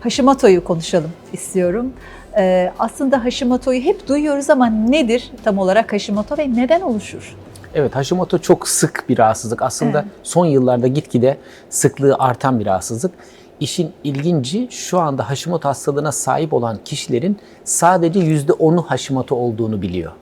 Hashimoto'yu konuşalım istiyorum. Ee, aslında Hashimoto'yu hep duyuyoruz ama nedir tam olarak Hashimoto ve neden oluşur? Evet Hashimoto çok sık bir rahatsızlık. Aslında Evet. son yıllarda gitgide sıklığı artan bir rahatsızlık. İşin ilginci şu anda Hashimoto hastalığına sahip olan kişilerin sadece %10'u Hashimoto olduğunu biliyor.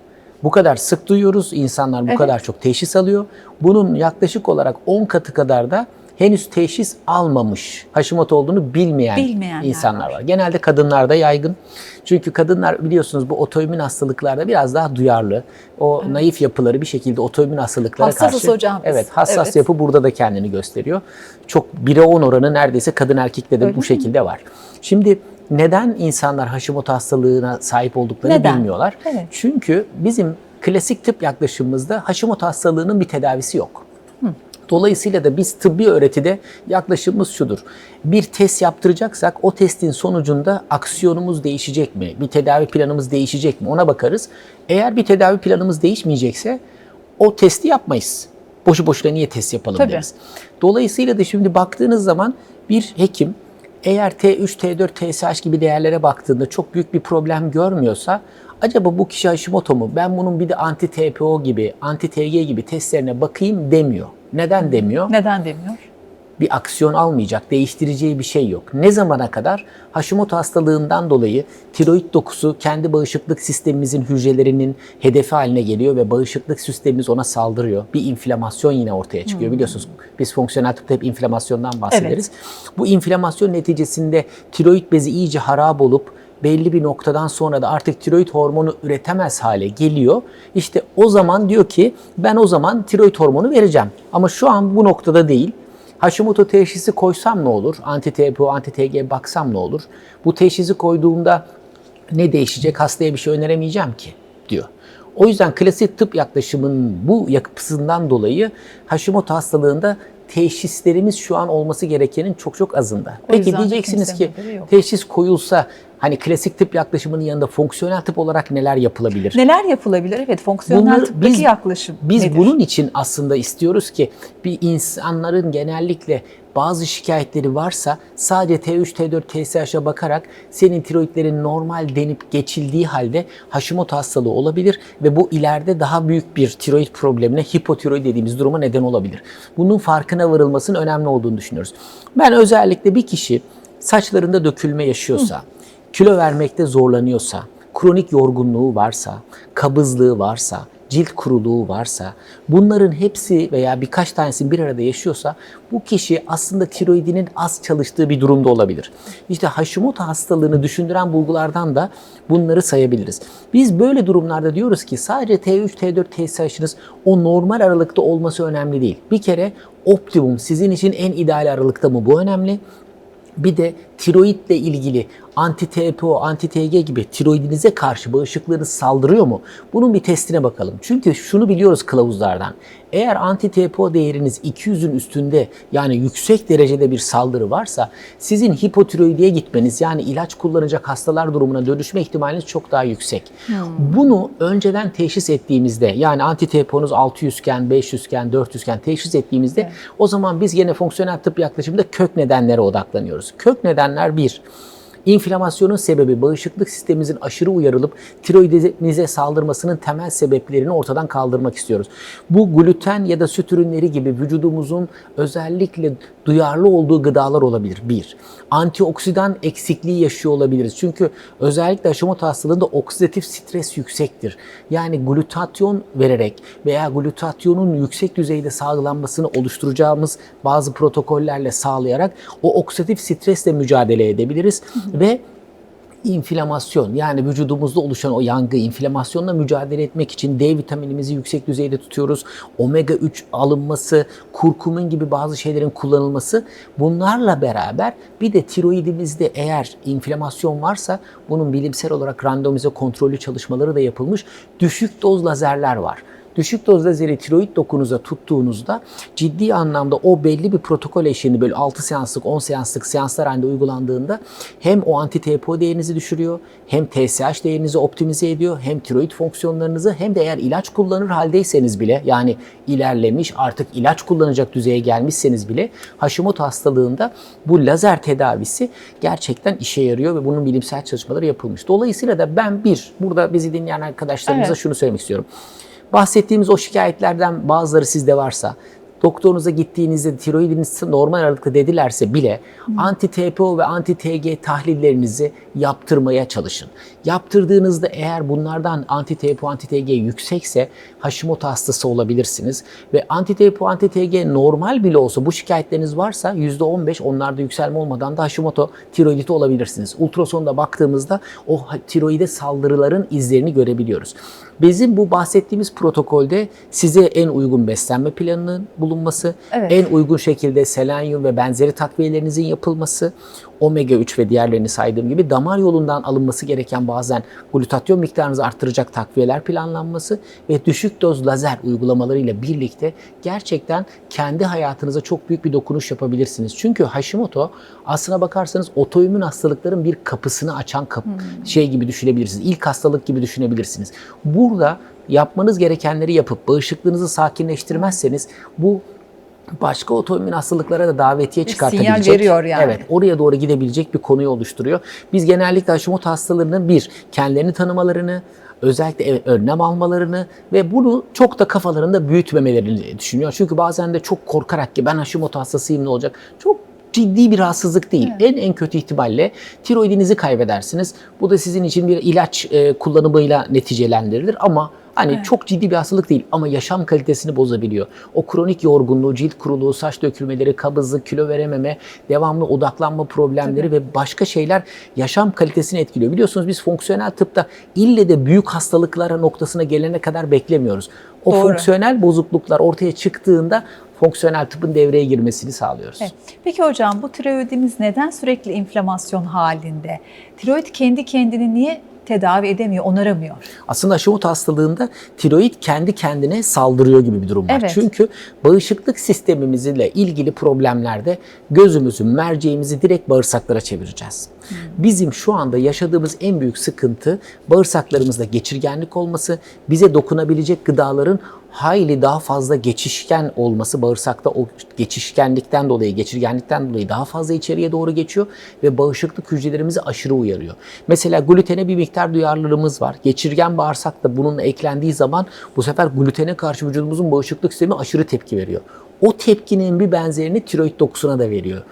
Bu kadar sık duyuyoruz, insanlar bu Evet. kadar çok teşhis alıyor. Bunun yaklaşık olarak 10 katı kadar da henüz teşhis almamış, Hashimoto olduğunu bilmeyen Bilmeyenler insanlar var. var. Genelde kadınlarda yaygın. Çünkü kadınlar biliyorsunuz bu otoimmün hastalıklarda biraz daha duyarlı. O naif yapıları bir şekilde otoimmün hastalıklara Hassasız karşı hocam. Evet, hassas Evet. yapı burada da kendini gösteriyor. Çok 1'e 10 oranı neredeyse kadın erkekte de Öyle bu mi? şekilde var. Şimdi neden insanlar Hashimoto hastalığına sahip olduklarını Neden? bilmiyorlar? Evet. Çünkü bizim klasik tıp yaklaşımımızda Hashimoto hastalığının bir tedavisi yok. Dolayısıyla da biz tıbbi öğretide yaklaşımımız şudur. Bir test yaptıracaksak o testin sonucunda aksiyonumuz değişecek mi? Bir tedavi planımız değişecek mi? Ona bakarız. Eğer bir tedavi planımız değişmeyecekse o testi yapmayız. Boşu boşuna niye test yapalım Tabii. deriz. Dolayısıyla da şimdi baktığınız zaman bir hekim eğer T3, T4, TSH gibi değerlere baktığında çok büyük bir problem görmüyorsa acaba bu kişi Hashimoto mu? Ben bunun bir de anti-TPO gibi, anti-TG gibi testlerine bakayım demiyor. Neden demiyor? Neden demiyor? bir aksiyon almayacak, değiştireceği bir şey yok. Ne zamana kadar? Hashimoto hastalığından dolayı tiroid dokusu kendi bağışıklık sistemimizin hücrelerinin hedefi haline geliyor ve bağışıklık sistemimiz ona saldırıyor. Bir inflamasyon yine ortaya çıkıyor. Biliyorsunuz biz fonksiyonel tıpta hep inflamasyondan bahsederiz. Bu inflamasyon neticesinde tiroid bezi iyice harap olup belli bir noktadan sonra da artık tiroid hormonu üretemez hale geliyor. İşte o zaman diyor ki ben o zaman tiroid hormonu vereceğim. Ama şu an bu noktada değil. Hashimoto teşhisi koysam ne olur? Anti-TPO, anti-TG baksam ne olur? Bu teşhisi koyduğumda ne değişecek? Hastaya bir şey öneremeyeceğim ki diyor. O yüzden klasik tıp yaklaşımının bu yapısından dolayı Hashimoto hastalığında teşhislerimiz şu an olması gerekenin çok çok azında. O Peki diyeceksiniz ki teşhis koyulsa hani klasik tıp yaklaşımının yanında fonksiyonel tıp olarak neler yapılabilir? Neler yapılabilir? Evet, fonksiyonel Bunları tıptaki biz- yaklaşım Biz nedir? bunun için aslında istiyoruz ki bir insanların genellikle bazı şikayetleri varsa sadece T3, T4, TSH'a bakarak senin tiroidlerin normal denip geçildiği halde Hashimoto hastalığı olabilir ve bu ileride daha büyük bir tiroid problemine hipotiroid dediğimiz duruma neden olabilir. Bunun farkına varılmasının önemli olduğunu düşünüyoruz. Ben özellikle bir kişi saçlarında dökülme yaşıyorsa, kilo vermekte zorlanıyorsa, kronik yorgunluğu varsa, kabızlığı varsa, cilt kuruluğu varsa, bunların hepsi veya birkaç tanesi bir arada yaşıyorsa bu kişi aslında tiroidinin az çalıştığı bir durumda olabilir. İşte Hashimoto hastalığını düşündüren bulgulardan da bunları sayabiliriz. Biz böyle durumlarda diyoruz ki sadece T3, T4, TSH'ınız o normal aralıkta olması önemli değil. Bir kere optimum sizin için en ideal aralıkta mı bu önemli. Bir de tiroidle ilgili anti-TPO, anti-TG gibi tiroidinize karşı bağışıklığınız saldırıyor mu? Bunun bir testine bakalım. Çünkü şunu biliyoruz kılavuzlardan. Eğer anti-TPO değeriniz 200'ün üstünde yani yüksek derecede bir saldırı varsa sizin hipotiroidiye gitmeniz yani ilaç kullanacak hastalar durumuna dönüşme ihtimaliniz çok daha yüksek. Bunu önceden teşhis ettiğimizde yani anti-TPO'nuz 600 iken, 500 iken, 400 iken teşhis ettiğimizde o zaman biz yine fonksiyonel tıp yaklaşımında kök nedenlere odaklanıyoruz. Kök nedenler bir, İnflamasyonun sebebi bağışıklık sistemimizin aşırı uyarılıp tiroidinize saldırmasının temel sebeplerini ortadan kaldırmak istiyoruz. Bu gluten ya da süt ürünleri gibi vücudumuzun özellikle duyarlı olduğu gıdalar olabilir. Bir, antioksidan eksikliği yaşıyor olabiliriz. Çünkü özellikle Hashimoto hastalığında oksidatif stres yüksektir. Yani glutatyon vererek veya glutatyonun yüksek düzeyde sağlanmasını oluşturacağımız bazı protokollerle sağlayarak o oksidatif stresle mücadele edebiliriz ve inflamasyon yani vücudumuzda oluşan o yangı inflamasyonla mücadele etmek için D vitaminimizi yüksek düzeyde tutuyoruz. Omega 3 alınması, kurkumin gibi bazı şeylerin kullanılması bunlarla beraber bir de tiroidimizde eğer inflamasyon varsa bunun bilimsel olarak randomize kontrollü çalışmaları da yapılmış. Düşük doz lazerler var. Düşük doz lazeri tiroid dokunuza tuttuğunuzda ciddi anlamda o belli bir protokol eşliğinde böyle 6 seanslık 10 seanslık seanslar halinde uygulandığında hem o anti TPO değerinizi düşürüyor hem TSH değerinizi optimize ediyor hem tiroid fonksiyonlarınızı hem de eğer ilaç kullanır haldeyseniz bile yani ilerlemiş artık ilaç kullanacak düzeye gelmişseniz bile Hashimoto hastalığında bu lazer tedavisi gerçekten işe yarıyor ve bunun bilimsel çalışmaları yapılmış. Dolayısıyla da ben bir, burada bizi dinleyen arkadaşlarımıza Evet. şunu söylemek istiyorum. Bahsettiğimiz o şikayetlerden bazıları sizde varsa, doktorunuza gittiğinizde tiroidiniz normal aralıkta dedilerse bile anti TPO ve anti TG tahlillerinizi yaptırmaya çalışın. Yaptırdığınızda eğer bunlardan anti TPO, anti TG yüksekse Hashimoto hastası olabilirsiniz ve anti TPO, anti TG normal bile olsa bu şikayetleriniz varsa %15 onlarda yükselme olmadan da Hashimoto tiroiditi olabilirsiniz. Ultrasonda baktığımızda o tiroide saldırıların izlerini görebiliyoruz. Bizim bu bahsettiğimiz protokolde size en uygun beslenme planının bulunması, Evet. en uygun şekilde selenyum ve benzeri takviyelerinizin yapılması, omega 3 ve diğerlerini saydığım gibi damar yolundan alınması gereken bazen glutatyon miktarınızı arttıracak takviyeler planlanması ve düşük doz lazer uygulamalarıyla birlikte gerçekten kendi hayatınıza çok büyük bir dokunuş yapabilirsiniz. Çünkü Hashimoto aslına bakarsanız otoimmün hastalıkların bir kapısını açan kapı şey gibi düşünebilirsiniz. İlk hastalık gibi düşünebilirsiniz. Burada yapmanız gerekenleri yapıp bağışıklığınızı sakinleştirmezseniz bu başka otoimmün hastalıklara da davetiye Bir çıkartabilecek. sinyal veriyor yani. Evet, oraya doğru gidebilecek bir konuyu oluşturuyor. Biz genellikle Hashimoto hastalarının bir, kendilerini tanımalarını, özellikle evet, önlem almalarını ve bunu çok da kafalarında büyütmemelerini düşünüyor. Çünkü bazen de çok korkarak ki ben Hashimoto hastasıyım ne olacak? Çok ciddi bir rahatsızlık değil. En en kötü ihtimalle tiroidinizi kaybedersiniz. Bu da sizin için bir ilaç e, kullanımıyla neticelendirilir ama Hani çok ciddi bir hastalık değil ama yaşam kalitesini bozabiliyor. O kronik yorgunluğu, cilt kuruluğu, saç dökülmeleri, kabızlık, kilo verememe, devamlı odaklanma problemleri ve başka şeyler yaşam kalitesini etkiliyor. Biliyorsunuz biz fonksiyonel tıpta ille de büyük hastalıklara noktasına gelene kadar beklemiyoruz. O Doğru. fonksiyonel bozukluklar ortaya çıktığında fonksiyonel tıpın devreye girmesini sağlıyoruz. Evet. Peki hocam bu tiroidimiz neden sürekli inflamasyon halinde? Tiroid kendi kendini niye tedavi edemiyor, onaramıyor? Aslında Hashimoto hastalığında tiroid kendi kendine saldırıyor gibi bir durum var. Evet. Çünkü bağışıklık sistemimizle ilgili problemlerde gözümüzü, merceğimizi direkt bağırsaklara çevireceğiz. Bizim şu anda yaşadığımız en büyük sıkıntı bağırsaklarımızda geçirgenlik olması, bize dokunabilecek gıdaların hayli daha fazla geçişken olması bağırsakta o geçişkenlikten dolayı, geçirgenlikten dolayı daha fazla içeriye doğru geçiyor ve bağışıklık hücrelerimizi aşırı uyarıyor. Mesela glutene bir miktar duyarlılığımız var. Geçirgen bağırsak da bununla eklendiği zaman bu sefer glutene karşı vücudumuzun bağışıklık sistemi aşırı tepki veriyor. O tepkinin bir benzerini tiroid dokusuna da veriyor.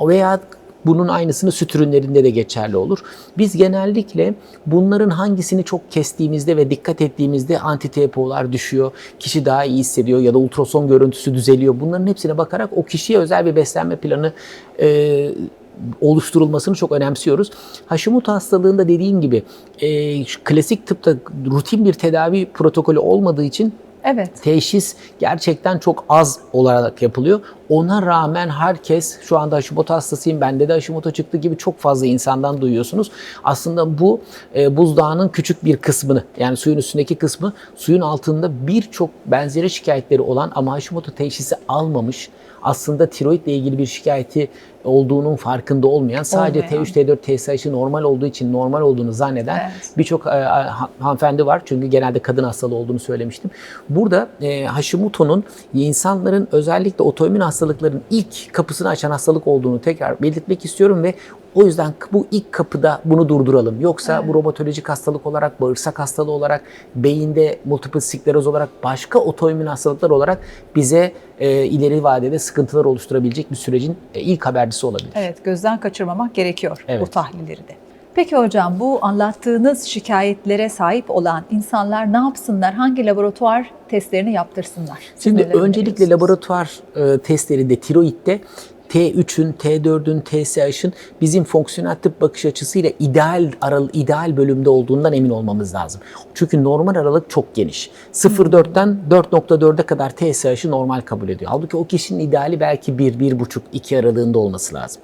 Veya bunun aynısını süt ürünlerinde de geçerli olur. Biz genellikle bunların hangisini çok kestiğimizde ve dikkat ettiğimizde anti TPO'lar düşüyor, kişi daha iyi hissediyor ya da ultrason görüntüsü düzeliyor. Bunların hepsine bakarak o kişiye özel bir beslenme planı e, oluşturulmasını çok önemsiyoruz. Hashimoto hastalığında dediğim gibi e, klasik tıpta rutin bir tedavi protokolü olmadığı için Evet. teşhis gerçekten çok az olarak yapılıyor. Ona rağmen herkes şu anda Hashimoto hastasıyım, bende de Hashimoto çıktı gibi çok fazla insandan duyuyorsunuz. Aslında bu e, buzdağının küçük bir kısmını yani suyun üstündeki kısmı suyun altında birçok benzeri şikayetleri olan ama Hashimoto teşhisi almamış aslında tiroidle ilgili bir şikayeti olduğunun farkında olmayan sadece Olmayan. T3, T4, TSH'i normal olduğu için normal olduğunu zanneden Evet. birçok e, ha- hanımefendi var. Çünkü genelde kadın hastalığı olduğunu söylemiştim. Burada e, Hashimoto'nun insanların özellikle otoimmün hastalıkların ilk kapısını açan hastalık olduğunu tekrar belirtmek istiyorum ve o yüzden bu ilk kapıda bunu durduralım. Yoksa bu romatolojik hastalık olarak, bağırsak hastalığı olarak, beyinde multiple skleroz olarak, başka otoimmün hastalıklar olarak bize e, ileri vadede sıkıntılar oluşturabilecek bir sürecin e, ilk habercisi olabilir. Evet, gözden kaçırmamak gerekiyor bu Evet. tahlilleri de. Peki hocam bu anlattığınız şikayetlere sahip olan insanlar ne yapsınlar? Hangi laboratuvar testlerini yaptırsınlar? Şimdi öncelikle laboratuvar e, testlerinde tiroidde T3'ün, T4'ün, TSH'ın bizim fonksiyonel tıp bakış açısıyla ideal aral ideal bölümde olduğundan emin olmamız lazım. Çünkü normal aralık çok geniş. 0.4'ten 4.4'e kadar TSH'ı normal kabul ediyor. Halbuki o kişinin ideali belki 1, 1.5, 2 aralığında olması lazım.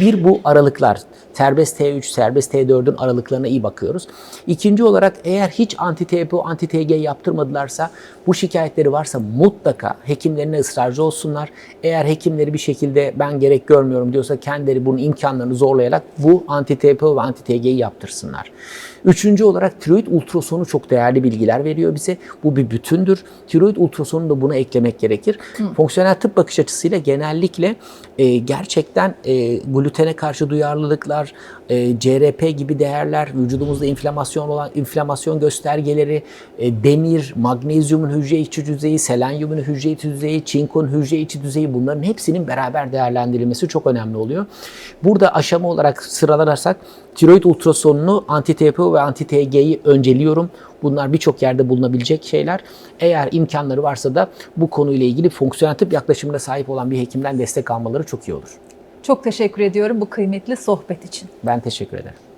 Bir bu aralıklar. Serbest T3, serbest T4'ün aralıklarına iyi bakıyoruz. İkinci olarak eğer hiç anti-TPO, anti-TG yaptırmadılarsa bu şikayetleri varsa mutlaka hekimlerine ısrarcı olsunlar. Eğer hekimleri bir şekilde ben gerek görmüyorum diyorsa kendileri bunun imkanlarını zorlayarak bu anti-TPO ve anti-TG'yi yaptırsınlar. Üçüncü olarak tiroid ultrasonu çok değerli bilgiler veriyor bize. Bu bir bütündür. Tiroid ultrasonu da buna eklemek gerekir. Fonksiyonel tıp bakış açısıyla genellikle e, gerçekten e, glutene karşı duyarlılıklar, e, CRP gibi değerler, vücudumuzda inflamasyon olan inflamasyon göstergeleri, e, demir, magnezyumun hücre içi düzeyi, selenyumun hücre içi düzeyi, çinkonun hücre içi düzeyi bunların hepsinin beraber değerlendirilmesi çok önemli oluyor. Burada aşama olarak sıralarsak tiroid ultrasonunu anti-TPO ve anti-TG'yi önceliyorum. Bunlar birçok yerde bulunabilecek şeyler. Eğer imkanları varsa da bu konuyla ilgili fonksiyonel tıp yaklaşımına sahip olan bir hekimden destek almaları çok iyi olur. Çok teşekkür ediyorum bu kıymetli sohbet için. Ben teşekkür ederim.